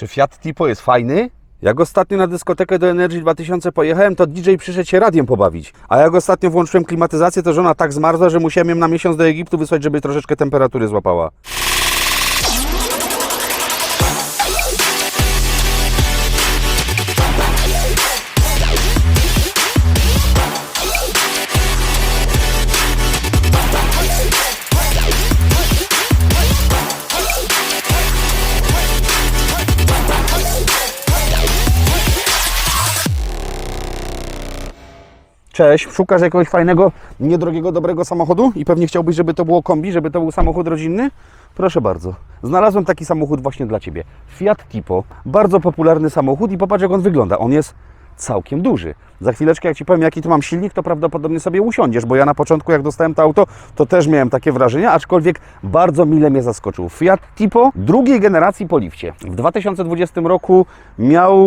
Czy Fiat Tipo jest fajny? Jak ostatnio na dyskotekę do Energy 2000 pojechałem, to DJ przyszedł się radiem pobawić. A jak ostatnio włączyłem klimatyzację, to żona tak zmarzła, że musiałem ją na miesiąc do Egiptu wysłać, żeby troszeczkę temperatury złapała. Cześć, szukasz jakiegoś fajnego, niedrogiego, dobrego samochodu i pewnie chciałbyś, żeby to było kombi, żeby to był samochód rodzinny? Proszę bardzo. Znalazłem taki samochód właśnie dla Ciebie. Fiat Tipo. Bardzo popularny samochód i popatrz jak on wygląda. On jest całkiem duży. Za chwileczkę jak Ci powiem jaki tu mam silnik, to prawdopodobnie sobie usiądziesz, bo ja na początku jak dostałem to auto, to też miałem takie wrażenie, aczkolwiek bardzo mile mnie zaskoczył. Fiat Tipo drugiej generacji po lifcie. W 2020 roku miał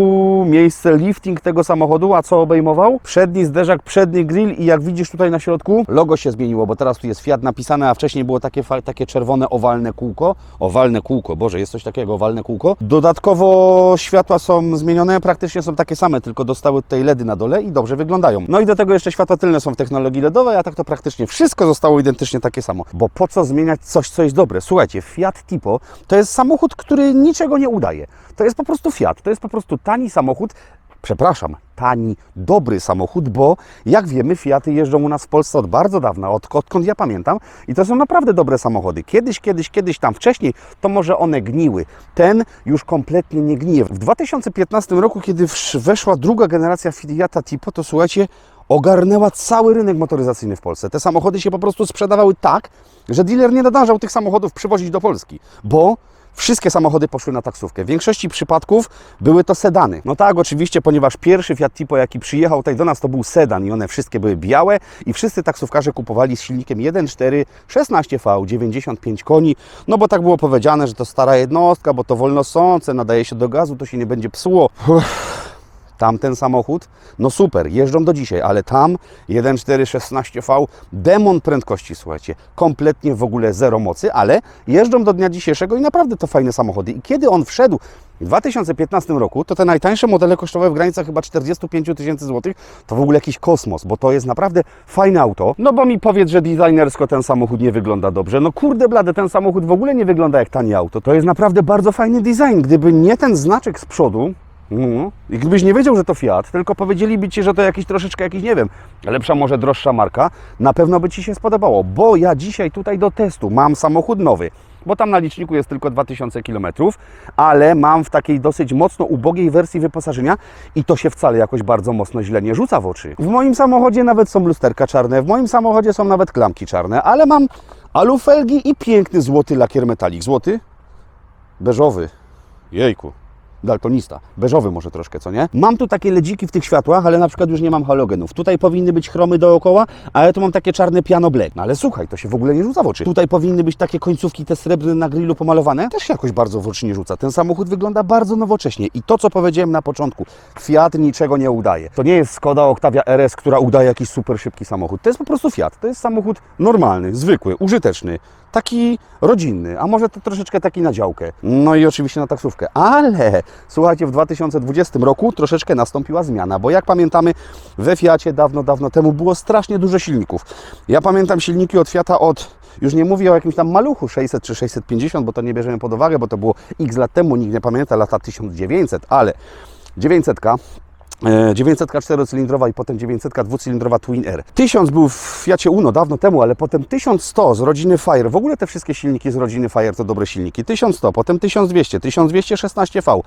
miejsce lifting tego samochodu, a co obejmował? Przedni zderzak, przedni grill i jak widzisz tutaj na środku, logo się zmieniło, bo teraz tu jest Fiat napisane, a wcześniej było takie, takie czerwone, owalne kółko. Owalne kółko, Boże, jest coś takiego, owalne kółko. Dodatkowo światła są zmienione, praktycznie są takie same, tylko dostały tutaj LEDy na dole i dobrze wyglądają. No i do tego jeszcze światła tylne są w technologii LEDowej, a tak to praktycznie wszystko zostało identycznie takie samo. Bo po co zmieniać coś, co jest dobre? Słuchajcie, Fiat Tipo to jest samochód, który niczego nie udaje. To jest po prostu Fiat, to jest po prostu tani samochód, przepraszam, tani, dobry samochód, bo jak wiemy, Fiaty jeżdżą u nas w Polsce od bardzo dawna, od, odkąd ja pamiętam i to są naprawdę dobre samochody. Kiedyś, kiedyś, kiedyś tam wcześniej, to może one gniły. Ten już kompletnie nie gnije. W 2015 roku, kiedy weszła druga generacja Fiata Tipo, to słuchajcie, ogarnęła cały rynek motoryzacyjny w Polsce. Te samochody się po prostu sprzedawały tak, że dealer nie nadążał tych samochodów przywozić do Polski, bo Wszystkie samochody poszły na taksówkę. W większości przypadków były to sedany. No tak, oczywiście, ponieważ pierwszy Fiat Tipo, jaki przyjechał tutaj do nas, to był sedan i one wszystkie były białe i wszyscy taksówkarze kupowali z silnikiem 1.4 16V, 95 koni, no bo tak było powiedziane, że to stara jednostka, bo to wolno sące, nadaje się do gazu, to się nie będzie psuło. Uff. Tamten samochód, no super, jeżdżą do dzisiaj, ale tam 1.4 16V, demon prędkości, słuchajcie, kompletnie w ogóle zero mocy, ale jeżdżą do dnia dzisiejszego i naprawdę to fajne samochody. I kiedy on wszedł w 2015 roku, to te najtańsze modele kosztowały w granicach chyba 45 tysięcy złotych, to w ogóle jakiś kosmos, bo to jest naprawdę fajne auto. No bo mi powiedz, że designersko ten samochód nie wygląda dobrze. No kurde blade, ten samochód w ogóle nie wygląda jak tanie auto. To jest naprawdę bardzo fajny design. Gdyby nie ten znaczek z przodu, no. I gdybyś nie wiedział, że to Fiat, tylko powiedzieliby Ci, że to jakiś troszeczkę jakiś, nie wiem, lepsza, może droższa marka, na pewno by Ci się spodobało, bo ja dzisiaj tutaj do testu mam samochód nowy, bo tam na liczniku jest tylko 2000 km, ale mam w takiej dosyć mocno ubogiej wersji wyposażenia i to się wcale jakoś bardzo mocno źle nie rzuca w oczy. W moim samochodzie nawet są lusterka czarne, w moim samochodzie są nawet klamki czarne, ale mam alufelgi i piękny złoty lakier metalik. Złoty? Beżowy. Jejku daltonista. Beżowy może troszkę, co nie? Mam tu takie ledziki w tych światłach, ale na przykład już nie mam halogenów. Tutaj powinny być chromy dookoła, a ja tu mam takie czarne piano black. No ale słuchaj, to się w ogóle nie rzuca w oczy. Tutaj powinny być takie końcówki te srebrne na grillu pomalowane. Też się jakoś bardzo w oczy nie rzuca. Ten samochód wygląda bardzo nowocześnie. I to, co powiedziałem na początku, Fiat niczego nie udaje. To nie jest Skoda Octavia RS, która udaje jakiś super szybki samochód. To jest po prostu Fiat. To jest samochód normalny, zwykły, użyteczny taki rodzinny, a może to troszeczkę taki na działkę. No i oczywiście na taksówkę. Ale słuchajcie, w 2020 roku troszeczkę nastąpiła zmiana, bo jak pamiętamy, we Fiacie dawno, dawno temu było strasznie dużo silników. Ja pamiętam silniki od Fiata od już nie mówię o jakimś tam maluchu 600 czy 650, bo to nie bierzemy pod uwagę, bo to było x lat temu, nikt nie pamięta, lata 1900, ale 900 E, 900 czterocylindrowa i potem 900 dwucylindrowa Twin Air. 1000 był w Fiacie Uno dawno temu, ale potem 1100 z rodziny Fire. W ogóle te wszystkie silniki z rodziny Fire to dobre silniki. 1100, potem 1200, 1216V,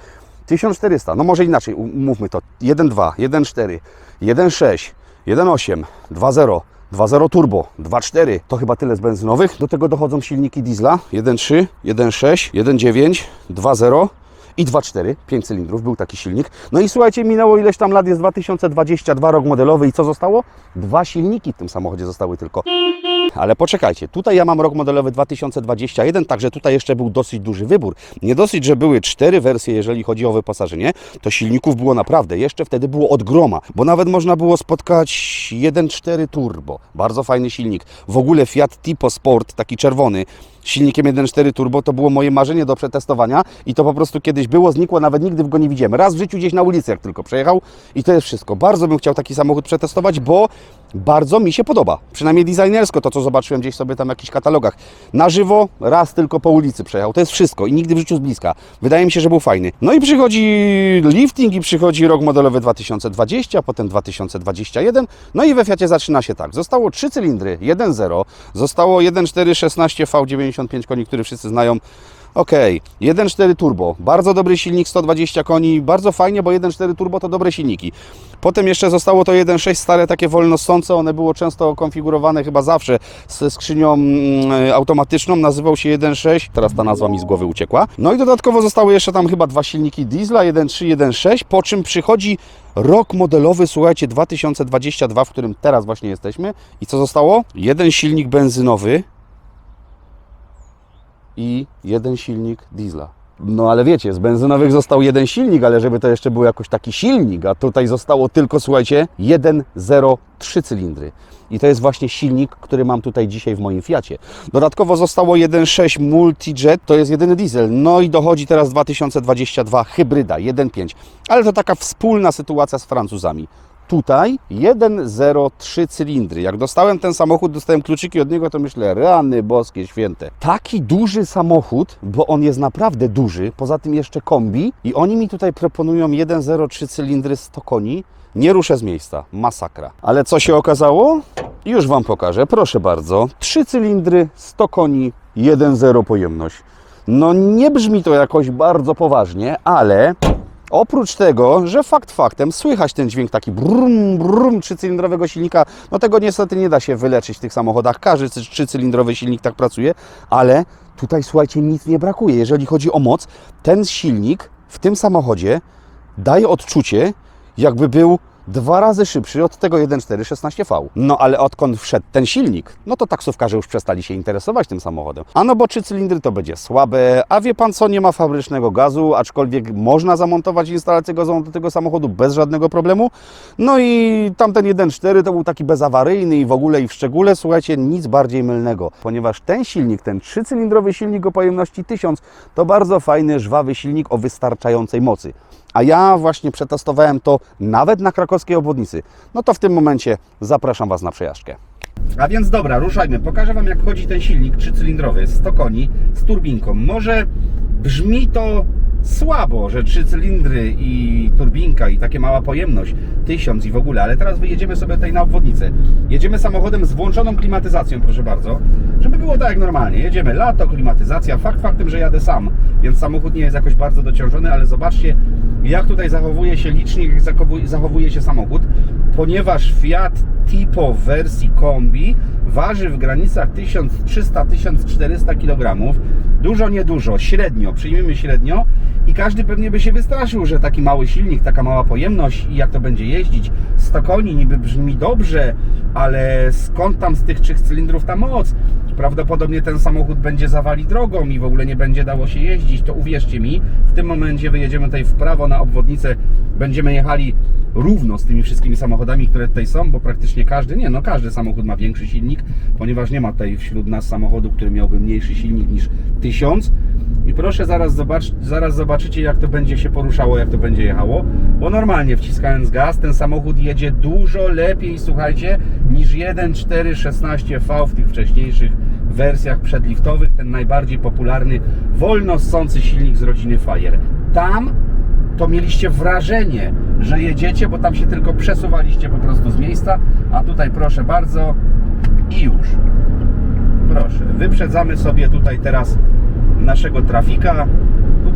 1400, no może inaczej, umówmy to. 1.2, 1.4, 1.6, 1.8, 2.0. 2.0 turbo, 2.4 to chyba tyle z benzynowych. Do tego dochodzą silniki diesla 1.3, 1.6, 1.9, 2.0 i 2.4, 5 cylindrów, był taki silnik. No i słuchajcie, minęło ileś tam lat, jest 2022 rok modelowy i co zostało? Dwa silniki w tym samochodzie zostały tylko. Ale poczekajcie, tutaj ja mam rok modelowy 2021, także tutaj jeszcze był dosyć duży wybór. Nie dosyć, że były cztery wersje, jeżeli chodzi o wyposażenie, to silników było naprawdę, jeszcze wtedy było od groma, bo nawet można było spotkać 1.4 turbo, bardzo fajny silnik. W ogóle Fiat Tipo Sport, taki czerwony, silnikiem 1.4 turbo to było moje marzenie do przetestowania i to po prostu kiedyś było, znikło, nawet nigdy go nie widziałem. Raz w życiu gdzieś na ulicy, jak tylko przejechał i to jest wszystko. Bardzo bym chciał taki samochód przetestować, bo bardzo mi się podoba. Przynajmniej designersko to, co zobaczyłem gdzieś sobie tam w jakichś katalogach. Na żywo raz tylko po ulicy przejechał. To jest wszystko i nigdy w życiu z bliska. Wydaje mi się, że był fajny. No i przychodzi lifting i przychodzi rok modelowy 2020, potem 2021. No i we Fiacie zaczyna się tak. Zostało trzy cylindry, 1.0, zostało 1.4 16 V95 koni, który wszyscy znają. Ok, 1.4 turbo, bardzo dobry silnik, 120 koni, bardzo fajnie, bo 1.4 turbo to dobre silniki. Potem jeszcze zostało to 1.6 stare, takie wolnosące, one było często konfigurowane chyba zawsze ze skrzynią mm, automatyczną, nazywał się 1.6, teraz ta nazwa mi z głowy uciekła. No i dodatkowo zostały jeszcze tam chyba dwa silniki diesla, 1.3, 1.6, po czym przychodzi rok modelowy, słuchajcie, 2022, w którym teraz właśnie jesteśmy. I co zostało? Jeden silnik benzynowy, i jeden silnik diesla. No ale wiecie, z benzynowych został jeden silnik, ale żeby to jeszcze był jakoś taki silnik, a tutaj zostało tylko, słuchajcie, 1.03 cylindry. I to jest właśnie silnik, który mam tutaj dzisiaj w moim Fiacie. Dodatkowo zostało 1.6 Multijet, to jest jedyny diesel. No i dochodzi teraz 2022 hybryda 1.5. Ale to taka wspólna sytuacja z Francuzami. Tutaj 1.03 cylindry. Jak dostałem ten samochód, dostałem kluczyki od niego, to myślę, rany boskie święte. Taki duży samochód, bo on jest naprawdę duży, poza tym jeszcze kombi i oni mi tutaj proponują 1.03 cylindry 100 koni. Nie ruszę z miejsca, masakra. Ale co się okazało? Już Wam pokażę, proszę bardzo. 3 cylindry, 100 koni, 1.0 pojemność. No nie brzmi to jakoś bardzo poważnie, ale Oprócz tego, że fakt faktem słychać ten dźwięk taki brum, brum trzycylindrowego silnika, no tego niestety nie da się wyleczyć w tych samochodach. Każdy cy- trzycylindrowy silnik tak pracuje, ale tutaj słuchajcie, nic nie brakuje. Jeżeli chodzi o moc, ten silnik w tym samochodzie daje odczucie, jakby był dwa razy szybszy od tego 1.4 16V. No ale odkąd wszedł ten silnik, no to taksówkarze już przestali się interesować tym samochodem. A no bo trzy cylindry to będzie słabe, a wie Pan co, nie ma fabrycznego gazu, aczkolwiek można zamontować instalację gazową do tego samochodu bez żadnego problemu. No i tamten 1.4 to był taki bezawaryjny i w ogóle i w szczególe, słuchajcie, nic bardziej mylnego, ponieważ ten silnik, ten trzycylindrowy silnik o pojemności 1000 to bardzo fajny, żwawy silnik o wystarczającej mocy. A ja właśnie przetestowałem to nawet na krakowskiej obwodnicy. No to w tym momencie zapraszam Was na przejażdżkę. A więc dobra, ruszajmy. Pokażę Wam jak chodzi ten silnik trzycylindrowy, 100 koni, z turbinką. Może brzmi to słabo, że trzy cylindry i turbinka i takie mała pojemność, 1000 i w ogóle, ale teraz wyjedziemy sobie tutaj na obwodnicę. Jedziemy samochodem z włączoną klimatyzacją, proszę bardzo, żeby było tak jak normalnie. Jedziemy lato, klimatyzacja, fakt faktem, że jadę sam, więc samochód nie jest jakoś bardzo dociążony, ale zobaczcie jak tutaj zachowuje się licznik, jak zachowuje, się samochód, ponieważ Fiat Tipo w wersji kombi waży w granicach 1300-1400 kg. Dużo, niedużo, średnio, przyjmijmy średnio i każdy pewnie by się wystraszył, że taki mały silnik, taka mała pojemność i jak to będzie jeździć. 100 koni niby brzmi dobrze, ale skąd tam z tych trzech cylindrów ta moc? Prawdopodobnie ten samochód będzie zawali drogą i w ogóle nie będzie dało się jeździć, to uwierzcie mi, w tym momencie wyjedziemy tutaj w prawo na obwodnicę, będziemy jechali równo z tymi wszystkimi samochodami, które tutaj są, bo praktycznie każdy, nie no każdy samochód ma większy silnik, ponieważ nie ma tutaj wśród nas samochodu, który miałby mniejszy silnik niż 1000 i proszę zaraz, zobacz, zaraz zobaczycie jak to będzie się poruszało, jak to będzie jechało, bo normalnie wciskając gaz ten samochód jedzie dużo lepiej, słuchajcie, niż 1.4 16V w tych wcześniejszych wersjach przedliftowych, ten najbardziej popularny wolno ssący silnik z rodziny Fire. Tam to mieliście wrażenie, że jedziecie, bo tam się tylko przesuwaliście po prostu z miejsca, a tutaj proszę bardzo i już. Proszę, wyprzedzamy sobie tutaj teraz naszego trafika.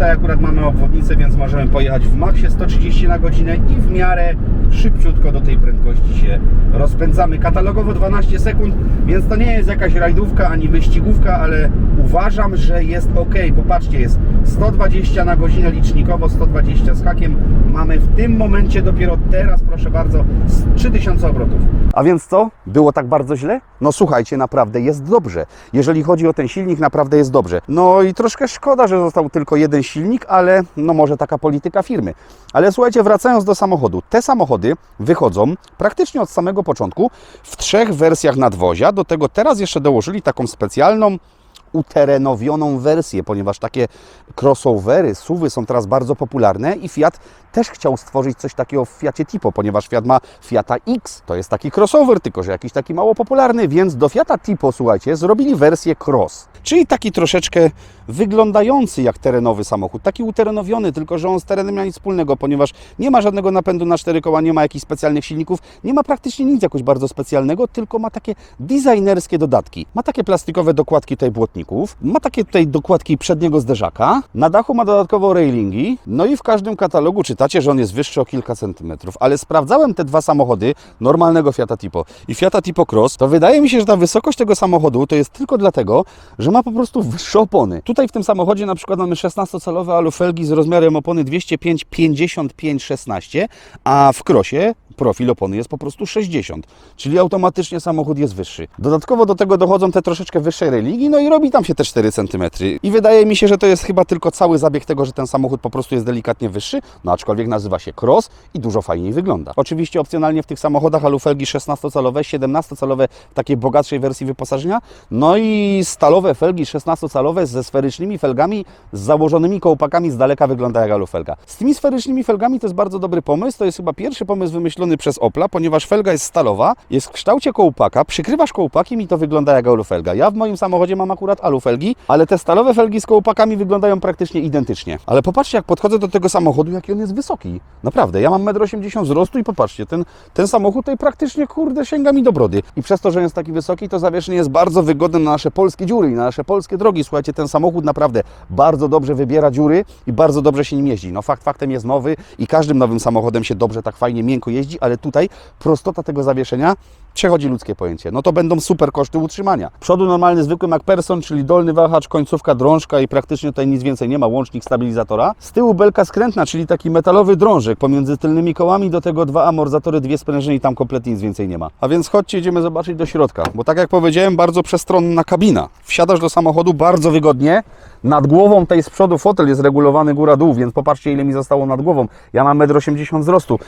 Tutaj akurat mamy obwodnicę, więc możemy pojechać w maksie 130 na godzinę i w miarę szybciutko do tej prędkości się rozpędzamy. Katalogowo 12 sekund, więc to nie jest jakaś rajdówka ani wyścigówka, ale uważam, że jest ok. Popatrzcie, jest 120 na godzinę licznikowo, 120 z hakiem. Mamy w tym momencie dopiero teraz, proszę bardzo, z 3000 obrotów. A więc co? Było tak bardzo źle? No słuchajcie, naprawdę jest dobrze. Jeżeli chodzi o ten silnik, naprawdę jest dobrze. No i troszkę szkoda, że został tylko jeden silnik, ale no może taka polityka firmy. Ale słuchajcie, wracając do samochodu. Te samochody wychodzą praktycznie od samego początku w trzech wersjach nadwozia. Do tego teraz jeszcze dołożyli taką specjalną uterenowioną wersję, ponieważ takie crossovery, SUVy są teraz bardzo popularne i Fiat też chciał stworzyć coś takiego w Fiacie Tipo, ponieważ Fiat ma Fiata X, to jest taki crossover, tylko że jakiś taki mało popularny, więc do Fiata Tipo, słuchajcie, zrobili wersję cross, czyli taki troszeczkę wyglądający jak terenowy samochód, taki uterenowiony, tylko że on z terenem nie ma nic wspólnego, ponieważ nie ma żadnego napędu na cztery koła, nie ma jakichś specjalnych silników, nie ma praktycznie nic jakoś bardzo specjalnego, tylko ma takie designerskie dodatki. Ma takie plastikowe dokładki tutaj błotników, ma takie tutaj dokładki przedniego zderzaka, na dachu ma dodatkowo railingi, no i w każdym katalogu czytacie, że on jest wyższy o kilka centymetrów, ale sprawdzałem te dwa samochody, normalnego Fiata Tipo i Fiata Tipo Cross, to wydaje mi się, że ta wysokość tego samochodu to jest tylko dlatego, że ma po prostu wyższe opony. Tutaj w tym samochodzie na przykład mamy 16-calowe alufelgi z rozmiarem opony 205 55 16, a w Crossie profil opony jest po prostu 60, czyli automatycznie samochód jest wyższy. Dodatkowo do tego dochodzą te troszeczkę wyższe religi, no i robi tam się te 4 cm. I wydaje mi się, że to jest chyba tylko cały zabieg tego, że ten samochód po prostu jest delikatnie wyższy, no aczkolwiek nazywa się Cross i dużo fajniej wygląda. Oczywiście opcjonalnie w tych samochodach alufelgi 16-calowe, 17-calowe w takiej bogatszej wersji wyposażenia, no i stalowe felgi 16-calowe ze sferycznymi felgami, z założonymi kołpakami z daleka wygląda jak alufelga. Z tymi sferycznymi felgami to jest bardzo dobry pomysł, to jest chyba pierwszy pomysł wymyślony przez Opla, ponieważ felga jest stalowa, jest w kształcie kołpaka, przykrywasz kołpakiem i to wygląda jak alufelga. Ja w moim samochodzie mam akurat alufelgi, ale te stalowe felgi z kołpakami wyglądają praktycznie identycznie. Ale popatrzcie, jak podchodzę do tego samochodu, jaki on jest wysoki. Naprawdę, ja mam 1,80 m wzrostu i popatrzcie, ten, ten samochód tutaj praktycznie, kurde, sięga mi do brody. I przez to, że jest taki wysoki, to zawieszenie jest bardzo wygodne na nasze polskie dziury i na nasze polskie drogi. Słuchajcie, ten samochód naprawdę bardzo dobrze wybiera dziury i bardzo dobrze się nim jeździ. No fakt faktem jest nowy i każdym nowym samochodem się dobrze, tak fajnie, miękko jeździ, ale tutaj prostota tego zawieszenia przechodzi ludzkie pojęcie. No to będą super koszty utrzymania. Przodu normalny, zwykły MacPherson, czyli dolny wahacz, końcówka, drążka i praktycznie tutaj nic więcej nie ma, łącznik stabilizatora. Z tyłu belka skrętna, czyli taki metalowy drążek pomiędzy tylnymi kołami, do tego dwa amortyzatory, dwie sprężyny i tam kompletnie nic więcej nie ma. A więc chodźcie, idziemy zobaczyć do środka, bo tak jak powiedziałem, bardzo przestronna kabina. Wsiadasz do samochodu bardzo wygodnie, nad głową tej z przodu fotel jest regulowany góra-dół, więc popatrzcie ile mi zostało nad głową. Ja mam 1,80 m wzrostu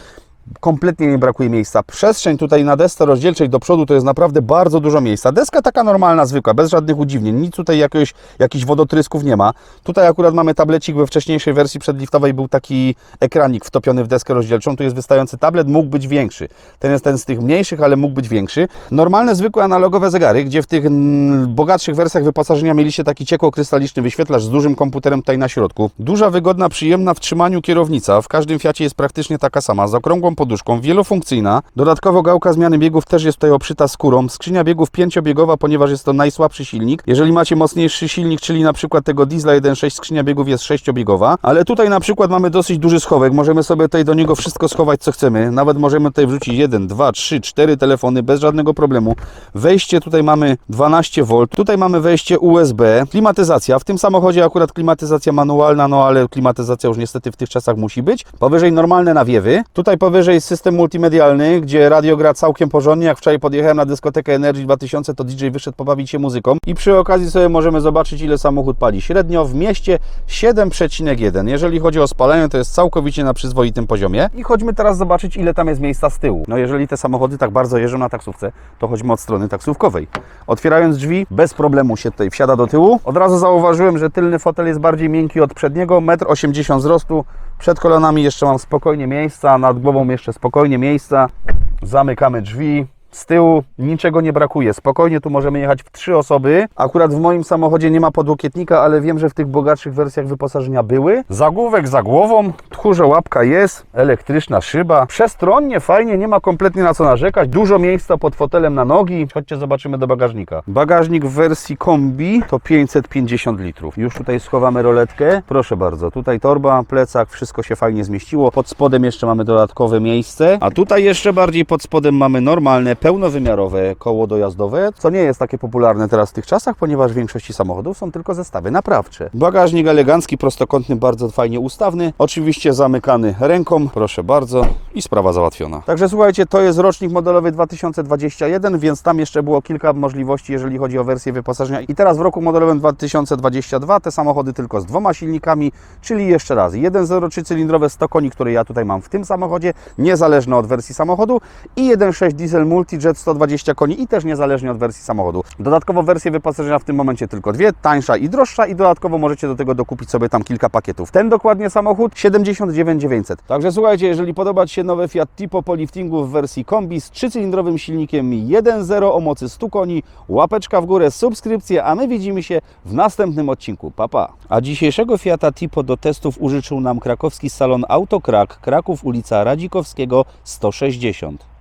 kompletnie nie brakuje miejsca. Przestrzeń tutaj na desce rozdzielczej do przodu to jest naprawdę bardzo dużo miejsca. Deska taka normalna, zwykła, bez żadnych udziwnień. Nic tutaj jakiegoś, jakichś wodotrysków nie ma. Tutaj akurat mamy tablecik, we wcześniejszej wersji przedliftowej był taki ekranik wtopiony w deskę rozdzielczą. Tu jest wystający tablet, mógł być większy. Ten jest ten z tych mniejszych, ale mógł być większy. Normalne, zwykłe analogowe zegary, gdzie w tych mm, bogatszych wersjach wyposażenia mieliście taki ciekło-krystaliczny wyświetlacz z dużym komputerem tutaj na środku. Duża, wygodna, przyjemna w trzymaniu kierownica. W każdym Fiacie jest praktycznie taka sama, z okrągłą poduszką, wielofunkcyjna. Dodatkowo gałka zmiany biegów też jest tutaj obszyta skórą. Skrzynia biegów pięciobiegowa, ponieważ jest to najsłabszy silnik. Jeżeli macie mocniejszy silnik, czyli na przykład tego diesla 1.6, skrzynia biegów jest sześciobiegowa. Ale tutaj na przykład mamy dosyć duży schowek. Możemy sobie tutaj do niego wszystko schować, co chcemy. Nawet możemy tutaj wrzucić 1, 2, 3, 4 telefony bez żadnego problemu. Wejście tutaj mamy 12V. Tutaj mamy wejście USB. Klimatyzacja. W tym samochodzie akurat klimatyzacja manualna, no ale klimatyzacja już niestety w tych czasach musi być. Powyżej normalne nawiewy. Tutaj powyżej jest system multimedialny, gdzie radio gra całkiem porządnie. Jak wczoraj podjechałem na dyskotekę Energy 2000, to DJ wyszedł pobawić się muzyką. I przy okazji sobie możemy zobaczyć, ile samochód pali. Średnio w mieście 7,1. Jeżeli chodzi o spalanie, to jest całkowicie na przyzwoitym poziomie. I chodźmy teraz zobaczyć, ile tam jest miejsca z tyłu. No jeżeli te samochody tak bardzo jeżdżą na taksówce, to chodźmy od strony taksówkowej. Otwierając drzwi, bez problemu się tutaj wsiada do tyłu. Od razu zauważyłem, że tylny fotel jest bardziej miękki od przedniego, 1,80 m wzrostu. Przed kolanami jeszcze mam spokojnie miejsca, nad głową jeszcze spokojnie miejsca. Zamykamy drzwi. Z tyłu niczego nie brakuje. Spokojnie tu możemy jechać w trzy osoby. Akurat w moim samochodzie nie ma podłokietnika, ale wiem, że w tych bogatszych wersjach wyposażenia były. Zagłówek za głową, tchórze łapka jest, elektryczna szyba. Przestronnie, fajnie, nie ma kompletnie na co narzekać. Dużo miejsca pod fotelem na nogi. Chodźcie, zobaczymy do bagażnika. Bagażnik w wersji kombi to 550 litrów. Już tutaj schowamy roletkę. Proszę bardzo, tutaj torba, plecak, wszystko się fajnie zmieściło. Pod spodem jeszcze mamy dodatkowe miejsce, a tutaj jeszcze bardziej pod spodem mamy normalne pełnowymiarowe koło dojazdowe, co nie jest takie popularne teraz w tych czasach, ponieważ w większości samochodów są tylko zestawy naprawcze. Bagażnik elegancki, prostokątny, bardzo fajnie ustawny. Oczywiście zamykany ręką, proszę bardzo i sprawa załatwiona. Także słuchajcie, to jest rocznik modelowy 2021, więc tam jeszcze było kilka możliwości, jeżeli chodzi o wersję wyposażenia. I teraz w roku modelowym 2022 te samochody tylko z dwoma silnikami, czyli jeszcze raz 1.03 cylindrowe 100 koni, które ja tutaj mam w tym samochodzie, niezależne od wersji samochodu i 1.6 diesel multi Liberty Jet 120 koni i też niezależnie od wersji samochodu. Dodatkowo wersje wyposażenia w tym momencie tylko dwie, tańsza i droższa i dodatkowo możecie do tego dokupić sobie tam kilka pakietów. Ten dokładnie samochód 79 900. Także słuchajcie, jeżeli podoba Ci się nowy Fiat Tipo po liftingu w wersji kombi z trzycylindrowym silnikiem 1.0 o mocy 100 koni, łapeczka w górę, subskrypcję, a my widzimy się w następnym odcinku. Pa, pa. A dzisiejszego Fiata Tipo do testów użyczył nam krakowski salon Autokrak, Kraków, ulica Radzikowskiego 160.